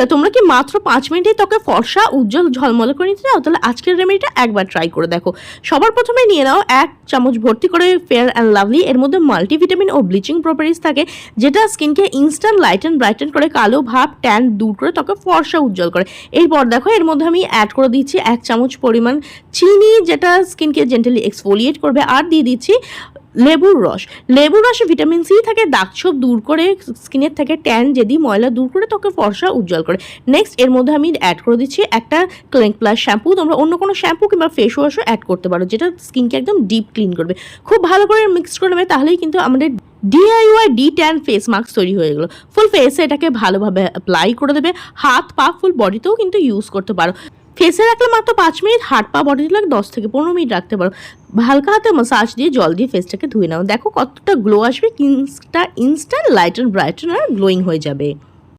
বন্ধুরা, তোমরা কি মাত্র পাঁচ মিনিটেই ত্বকে ফর্সা, উজ্জ্বল ঝলমলে করে নিতে চাও? তাহলে আজকের রেমেডিটা একবার ট্রাই করে দেখো। সবার প্রথমে নিয়ে নাও এক চামচ ভর্তি করে ফেয়ার অ্যান্ড লাভলি এর মধ্যে মাল্টিভিটামিন ও ব্লিচিং প্রপার্টিস থাকে, যেটা স্কিনকে ইনস্ট্যান্ট লাইট লাইটেন ব্রাইটেন করে, কালো ভাব ট্যান দূর করে ত্বকে ফর্সা, উজ্জ্বল করে। এরপর দেখো, এর মধ্যে আমি অ্যাড করে দিচ্ছি এক চামচ পরিমাণ চিনি, যেটা স্কিনকে জেন্টালি এক্সফোলিয়েট করবে। আর দিয়ে দিচ্ছি লেবুর রস। লেবুর রসে ভিটামিন সি থাকে দাগছোপ দূর করে স্কিনের থেকে ট্যান, যেদি, ময়লা দূর করে ত্বকে ফর্সা উজ্জ্বল করে। নেক্সট এর মধ্যে আমি অ্যাড করে দিচ্ছি একটা ক্লিন প্লাস শ্যাম্পু তোমরা অন্য কোনো শ্যাম্পু কিংবা ফেস ওয়াশও অ্যাড করতে পারো, যেটা স্কিনকে একদম ডিপ ক্লিন করবে। খুব ভালো করে মিক্স করে নেবে, তাহলেই কিন্তু আমাদের DIY D tan face mask তৈরি হয়ে গেলো। ফুল ফেসে এটাকে ভালোভাবে অ্যাপ্লাই করে দেবে। হাত, পা ফুল বডিতেও কিন্তু ইউজ করতে পারো। ফেসে রাখলে মাত্র পাঁচ মিনিট, হাত পা বডি লাগে দশ থেকে পনেরো মিনিট রাখতে পারো। হালকা হাতে মাসাজ দিয়ে জল দিয়ে ফেসটাকে ধুয়ে নাও। দেখো কতটা গ্লো আসবে কিনসটা ইনস্ট্যান্ট লাইট অ্যান্ড ব্রাইটন আর গ্লোয়িং হয়ে যাবে।